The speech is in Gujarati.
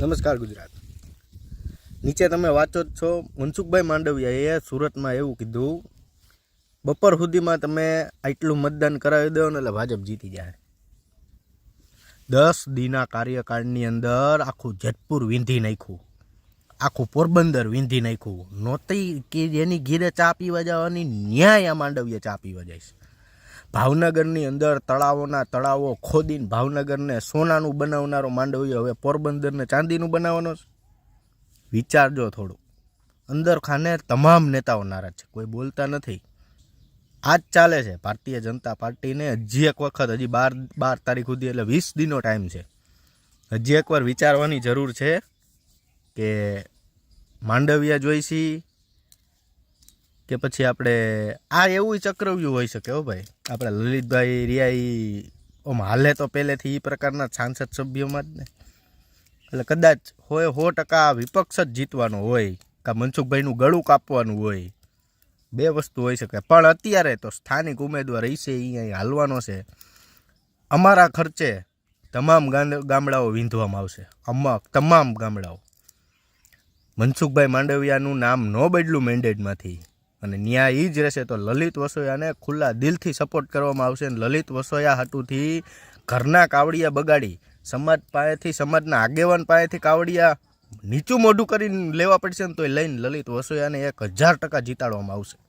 નમસ્કાર ગુજરાત. નીચે તમે વાંચો જ છો, મનસુખભાઈ માંડવિયાએ સુરતમાં એવું કીધું, બપોર સુધીમાં તમે આટલું મતદાન કરાવી દો ને એટલે ભાજપ જીતી જાય. દસ દીના કાર્યકાળની અંદર આખું જેતપુર વીંધી નાખ્યું. આખું પોરબંદર વીંધી નાખ્યું. નહોતી કે જેની ઘીરે ચા પીવા જવાની ન્યાય આ માંડવીએ ચા પીવા જાય છે. ભાવનગરની અંદર તળાવોના તળાવો ખોદીને ભાવનગરને સોનાનું બનાવનારો માંડવીયો હવે પોરબંદરને ચાંદીનું બનાવવાનો છે. વિચારજો થોડું. અંદર ખાને તમામ નેતાઓ નારાજ છે. કોઈ બોલતા નથી. આ જ ચાલે છે. ભારતીય જનતા પાર્ટીને હજી એક વખત, હજી બાર બાર તારીખ સુધી એટલે વીસ દિનનો ટાઈમ છે. હજી એકવાર વિચારવાની જરૂર છે કે માંડવિયા જોઈશી કે પછી આપણે આ એવું ચક્રવ્યૂહ હોઈ શકે હો ભાઈ. આપણે લલિતભાઈ રિયાઈ, ઓમ હાલે તો પહેલેથી એ પ્રકારના સાંસદ સભ્યોમાં જ ને. એટલે કદાચ હોય સો ટકા વિપક્ષ જ જીતવાનો હોય, કાં મનસુખભાઈનું ગળું કાપવાનું હોય, બે વસ્તુ હોઈ શકે. પણ અત્યારે તો સ્થાનિક ઉમેદવાર હશે એ અહીં હાલવાનો છે. અમારા ખર્ચે તમામ ગામડાઓ વીંધવામાં આવશે. અમક તમામ ગામડાઓ. મનસુખભાઈ માંડવિયાનું નામ ન બદલું મેન્ડેટમાંથી અને ન્યાય એ જ રહેશે તો લલિત વસોયાને ખુલ્લા દિલથી સપોર્ટ કરવામાં આવશે અને લલિત વસોયા હાટુથી ઘરના કાવડિયા બગાડી, સમાજ પાસેથી, સમાજના આગેવાન પાસેથી કાવડિયા નીચું મોઢું કરીને લેવા પડશે ને તોય લઈને લલિત વસોયાને એક હજાર ટકા જીતાડવામાં આવશે.